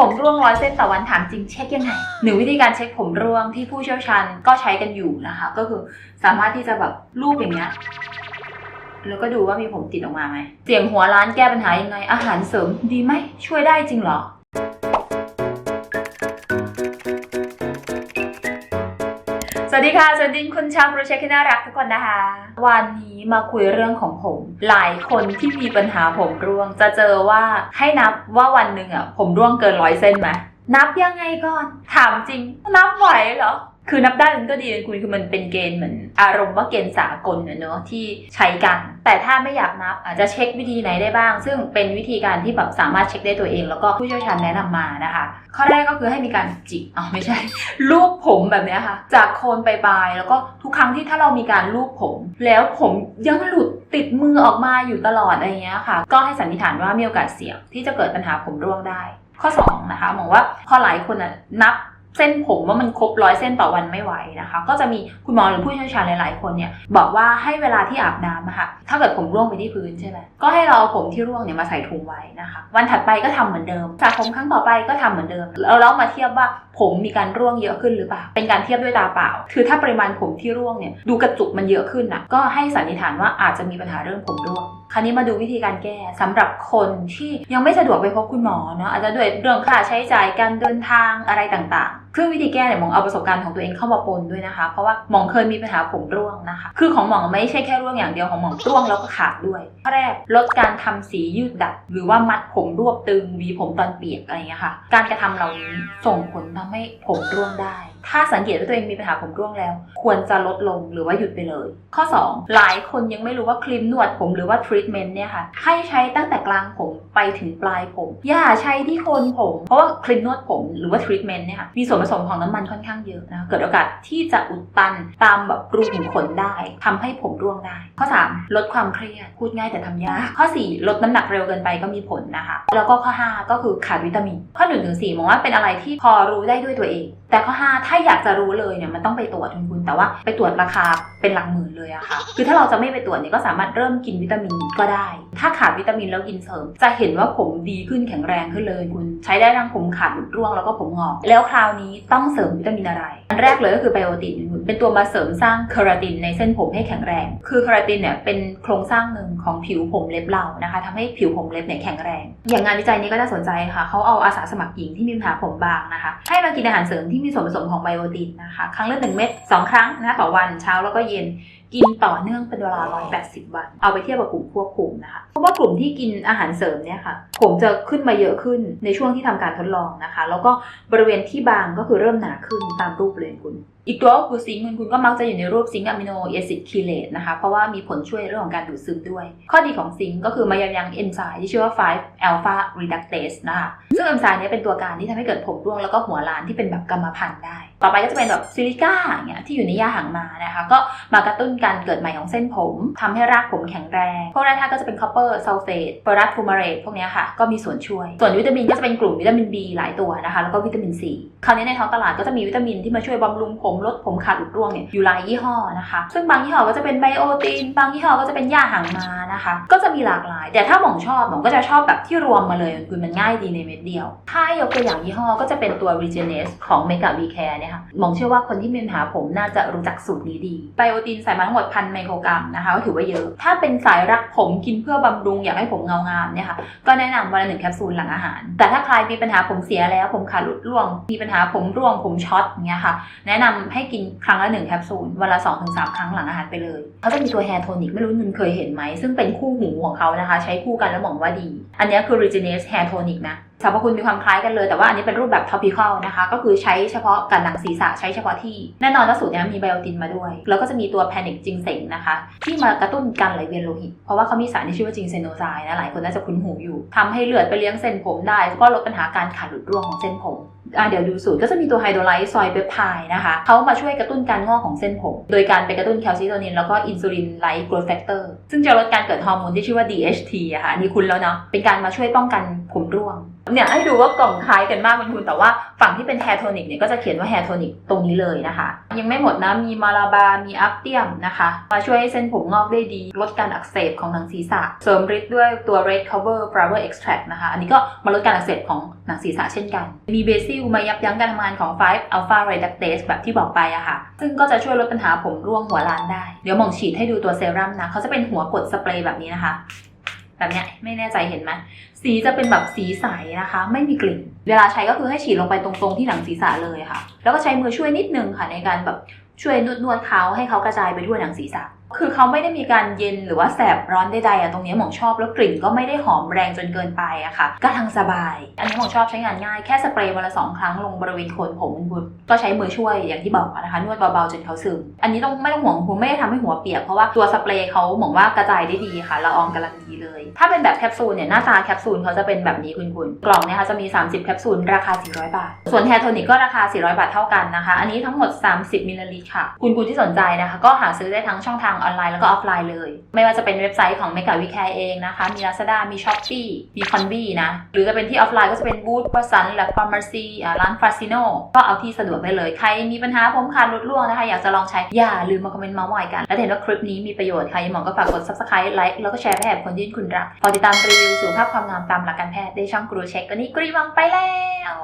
ผมร่วงร้อยเส้นต่อวันถามจริงเช็คยังไงหนึ่งวิธีการเช็คผมร่วงที่ผู้เชี่ยวชาญก็ใช้กันอยู่นะคะ ก็คือสามารถที่จะแบบรูปอย่างเงี้ยแล้วก็ดูว่ามีผมติดออกมาไหมเสียงหัวร้านแก้ปัญหายังไง อาหารเสริมดีไหมช่วยได้จริงเหรอสวัสดีค่ะสวัสดีคุณชาวโปรเจกต์ที่น่ารักทุกคนนะคะ วันนี้มาคุยเรื่องของผม หลายคนที่มีปัญหาผมร่วง จะเจอว่าให้นับว่าวันหนึ่งอะผมร่วงเกินร้อยเส้นไหมนับยังไงก่อน ถามจริง นับไหวเหรอ คือนับได้มันก็ดีคุณคือมันเป็นเกณฑ์เหมือนอารมณ์ว่าเกณฑ์สากลเนอะที่ใช้กัน แต่ถ้าไม่อยากนับอาจจะเช็ควิธีไหนได้บ้าง ซึ่งเป็นวิธีการที่แบบสามารถเช็คได้ตัวเอง แล้วก็ผู้เชี่ยวชาญแนะนำมานะคะ ข้อแรกก็คือให้มีการจิกอ๋อไม่ใช่ ลูบผมแบบนี้ค่ะ จากโคนไปปลายแล้วก็ทุกครั้งที่ถ้าเรามีการลูบผม แล้วผมยังหลุดติดมือออกมาอยู่ตลอดอะไรเงี้ยค่ะ ก็ให้สันนิษฐานว่ามีโอกาสเสี่ยงที่จะเกิดปัญหาผมร่วงได้ ข้อ2นะคะมองว่าพอหลายคนนับ เส้นผมว่ามันครบร้อยเส้นต่อวันไม่ไหวนะคะ ก็จะมีคุณหมอหรือผู้เชี่ยวชาญหลาย ๆ คนเนี่ยบอกว่าให้เวลาที่อาบน้ำอะค่ะถ้าเกิดผมร่วงไปที่พื้นใช่ไหมก็ให้เราเอาผมที่ร่วงเนี่ยมาใส่ถุงไว้นะคะ วันถัดไปก็ทำเหมือนเดิมสระผมครั้งต่อไปก็ทำเหมือนเดิมแล้วเรามาเทียบว่าผมมีการร่วงเยอะขึ้นหรือเปล่า เป็นการเทียบด้วยตาเปล่า คือถ้าปริมาณผมที่ร่วงเนี่ยดูกระจุกมันเยอะขึ้นนะก็ให้สันนิษฐานว่าอาจจะมีปัญหาเรื่องผมร่วง คราวนี้มาดูวิธีการแก้สำหรับคนที่ยังไม่สะดวกไปพบคุณหมอเนาะอาจจะด้วยเรื่องค่าใช้จ่ายการเดินทางอะไรต่างๆ ซึ่งวิธีแก้เนี่ยมองเอาประสบการณ์ของตัวเองเข้ามาปนด้วยนะคะ เพราะว่าหมองเคยมีปัญหาผมร่วงนะคะ คือของหมองไม่ใช่แค่ร่วงอย่างเดียวของหมองร่วงแล้วก็ขาดด้วยข้อแรกลดการทำสียืดดัด หรือว่ามัดผมรวบตึงวีผมตอนเปียกอะไรอย่างเงี้ยค่ะ การกระทำเหล่านี้ส่งผลทำให้ผมร่วงได้ ถ้าสังเกตว่าตัวเองมีปัญหาผมร่วงแล้ว ควรจะลดลงหรือว่าหยุดไปเลย ข้อ 2 หลายคนยังไม่รู้ว่าครีมนวดผมหรือว่าทรีทเมนต์เนี่ยค่ะให้ใช้ตั้งแต่กลางผมไปถึงปลายผม อย่าใช้ที่โคนผม เพราะว่าครีมนวดผมหรือว่าทรีทเมนต์เนี่ยค่ะมีส่วนผสมของน้ำมันค่อนข้างเยอะนะเกิดโอกาสที่จะอุดตันตามแบบรูขุมขนได้ทำให้ผมร่วงได้ ข้อ 3 ลดความเครียดพูดง่ายแต่ทำยากข้อ 4 ลดน้ำหนักเร็วเกินไปก็มีผลนะคะ แล้วก็ข้อ 5 ก็คือขาดวิตามิน ข้อ1นถึงสมองว่าเป็นอะไรที่พอรู้ได้ด้วยตัวเอง แต่ข้อ 5 ถ้าาอยากจะรู้เลยเนี่ยมันต้องไปตรวจคุณคุณแต่ว่าไปตรวจราคาเป็นหลักหมื่นเลยอะค่ะ คือถ้าเราจะไม่ไปตรวจเนี่ยก็สามารถเริ่มกินวิตามินก็ได้ ถ้าขาดวิตามินแล้วกินเสริม จะเห็นว่าผมดีขึ้นแข็งแรงขึ้นเลยคุณใช้ได้ทั้งผมขาดหลุดร่วงแล้วก็ผมงอก แล้วคราวนี้ต้องเสริมวิตามินอะไร อันแรกเลยก็คือไบโอตินคุณเป็นตัวมาเสริมสร้างเคราตินในเส้นผมให้แข็งแรง คือเคราตินเนี่ยเป็นโครงสร้างหนึ่งของผิวผมเล็บเรานะคะทำให้ผิวผมเล็บเนี่ยแข็งแรง อย่างงานวิจัยนี้ก็น่าสนใจค่ะเขาเอาอาสาสมัครหญิงที่มีปัญหาผมบางนะคะ ให้มากินอาหารเสริมที่มีส่วนผสมของไบโอตินนะคะ ครั้งละหนึ่งเม็ดสองครั้งนะต่อวันเช้าแล้วก็เย็นกินต่อเนื่องเป็นเวลา 180 วัน เอาไปเทียบกับกลุ่มควบคุมนะคะ เพราะว่ากลุ่มที่กินอาหารเสริมเนี่ยค่ะ ผมจะขึ้นมาเยอะขึ้นในช่วงที่ทำการทดลองนะคะ แล้วก็บริเวณที่บางก็คือเริ่มหนาขึ้นตามรูปเลยคุณ อีกตัวก็คือซิงค์คุณก็มักจะอยู่ในรูปซิงค์อะมิโนเอซิดคีเลตนะคะ เพราะว่ามีผลช่วยเรื่องของการดูดซึมด้วย ข้อดีของซิงค์ก็คือมายับยั้งเอนไซม์ที่ชื่อว่า 5 alpha reductase นะคะซึ่งเอนไซม์นี้เป็นตัวการที่ทำให้เกิดผมร่วงแล้วก็หัวล้านที่เป็นแบบกรรมพันธุ์ได้ ต่อไปก็จะเป็นแบบซิลิก้าอย่างเงี้ยที่อยู่ในหญ้าหางมานะคะ ก็มากระตุ้นการเกิดใหม่ของเส้นผมทำให้รากผมแข็งแรง พวกแร่ธาตุก็จะเป็นคอปเปอร์ซัลเฟตฟอรัสฟูมาเรตพวกเนี้ยค่ะก็มีส่วนช่วย ส่วนวิตามินก็จะเป็นกลุ่มวิตามิน B หลายตัวนะคะแล้วก็วิตามิน C คราวนี้ในท้องตลาดก็จะมีวิตามินที่มาช่วยบำรุงผมมลดผมขาดหลุดร่วงเนี่ยอยู่หลายยี่ห้อนะคะ ซึ่งบางยี่ห้อก็จะเป็นไบโอติน บางยี่ห้อก็จะเป็นหญ้าหางมานะคะ ก็จะมีหลากหลาย แต่ถ้าหมองชอบหมองก็จะชอบแบบที่รวมมาเลยคือมันง่ายดีในเม็ดเดียว ถ้ายกตัวอย่างยี่ห้อก็จะเป็นตัว Regenes ของ Mega B Care เนี่ยค่ะหมองเชื่อว่าคนที่มีปัญหาผมน่าจะรู้จักสูตรนี้ดีไบโอตินใส่มาทั้งหมดพันไมโครกรัมนะคะก็ถือว่าเยอะ ถ้าเป็นสายรักผมกินเพื่อบำรุงอยากให้ผมเงางามเนี่ยค่ะก็แนะนำวันละหนึ่งแคปซูลหลังอาหาร แต่ถ้าใครมีปัญหาผมเสียแล้วผมขาดหลุดร่วง มีปัญหาผมร่วงผมช็อตเงี้ยค่ะ แนะนำให้กินครั้งละหนึ่งแคปซูลวันละ2องถึงสามครั้งหลังอาหารไปเลยเขาจะมีตัวแฮร์โทนิกไม่รู้คุณเคยเห็นไหม ซึ่งเป็นคู่หูของเขานะคะ ใช้คู่กันแล้วมองว่าดี อันนี้คือ Regenes Hair Tonic นะสรรพคุณมีความคล้ายกันเลย แต่ว่าอันนี้เป็นรูปแบบ topical นะคะ ก็คือใช้เฉพาะกันหนังศีรษะใช้เฉพาะที่ แน่นอนว่าสูตรนี้มีไบโอตินมาด้วย แล้วก็จะมีตัว panic จิงเสงนะคะ ที่มากระตุ้นการไหลเวียนโลหิต เพราะว่าเขามีสารที่ชื่อว่าจิงเซโนไซด์นะหลายคนน่าจะคุ้นหูอยู่ทำให้เลือดไปเลี้ยงเส้นผมได้ ก็ลดปัญหาการขาดหลุดร่วงของเส้นผม เดี๋ยวดูสูตรก็จะมีตัวไฮโดรไลซ์ซอยเปปไทด์นะคะเขามาช่วยกระตุ้นการงอกของเส้นผม โดยการไปกระตุ้นแคลซิโตนินแล้วก็อินซูลินไลท์โกรทแฟกเตอร์ซึ่งจะลดการเกิดฮอร์โมนที่ชื่อว่า DHT อะค่ะนี่คุณแล้วเนาะเป็นการมาช่วยป้องกันผมร่วงเนี่ยให้ดูว่ากล่องคล้ายกันมากคุณคุณแต่ว่าฝั่งที่เป็นแฮร์โทนิกเนี่ยก็จะเขียนว่าแฮร์โทนิกตรงนี้เลยนะคะ ยังไม่หมดนะมีมาลาบา มีอัพเตียมนะคะ มาช่วยให้เส้นผมงอกได้ดี ลดการอักเสบของหนังศีรษะ เสริมฤทธิ์ด้วยตัว red cover flower extract นะคะ อันนี้ก็มาลดการอักเสบของหนังศีรษะเช่นกัน มีเบซิลมายับยั้งการทำงานของ 5 alpha reductase แบบที่บอกไปอะค่ะ ซึ่งก็จะช่วยลดปัญหาผมร่วงหัวล้านได้ เดี๋ยวมองฉีดให้ดูตัวเซรั่มนะ เขาจะเป็นหัวกดสเปรย์แบบนี้นะคะ แบบเนี้ยไม่แน่ใจเห็นไหมสีจะเป็นแบบสีใสนะคะ ไม่มีกลิ่น เวลาใช้ก็คือให้ฉีดลงไปตรงๆที่หนังศีรษะเลยค่ะ แล้วก็ใช้มือช่วยนิดนึงค่ะในการแบบช่วยนวดนวดๆเขาให้เขากระจายไปทั่วหนังศีรษะ คือเขาไม่ได้มีการเย็นหรือว่าแสบร้อนใดๆอะตรงนี้หมองชอบแล้วกลิ่นก็ไม่ได้หอมแรงจนเกินไปอะค่ะก็ทางสบาย อันนี้หมองชอบใช้งานง่ายแค่สเปรย์วันละสองครั้งลงบริเวณโคนผมบุญก็ใช้มือช่วยอย่างที่บอกนะคะนวดเบาๆจนเขาซึมอันนี้ต้องไม่ต้องห่วงหัวไม่ได้ทำให้หัวเปียกเพราะว่าตัวสเปรย์เขาหมองว่ากระจายได้ดีค่ะละอองกำลังดีเลย ถ้าเป็นแบบแคปซูลเนี่ยหน้าตาแคปซูลเขาจะเป็นแบบนี้คุณคุณกล่องเนี่ยค่ะจะมี 30 แคปซูลราคา 400 บาท ส่วนแฮร์โทนิกก็ราคา 400 บาทเท่ากันนะคะ อันนี้ทั้งหมด 30มิลลิลิตรค่ะ คุณคุณที่สนใจนะคะ ก็หาซื้อได้ทั้งช่องทางออนไลน์แล้วก็ออฟไลน์เลย ไม่ว่าจะเป็นเว็บไซต์ของ Mega We Care เองนะคะ มี Lazada มี Shopee มี Conbi นะ หรือจะเป็นที่ออฟไลน์ก็จะเป็นบูธวัสันและ Pharmacy อ่าร้านฟาซิโนก็เอาที่สะดวกได้เลย ใครมีปัญหาผมขาดลดล่วงนะคะ อยากจะลองใช้ อย่าลืมมาคอมเมนต์มาส์มอยกัน และถ้าเห็นว่าคลิปนี้มีประโยชน์ใครหมองก็ฝากกด Subscribe ไลค์แล้วก็แชร์ให้คนที่คุณรักพอติดตามรีวิวสุขภาพความงามตามหลักการแพทย์ได้ช่องกรูเช็ควันนี้กรีวังไปแล้ว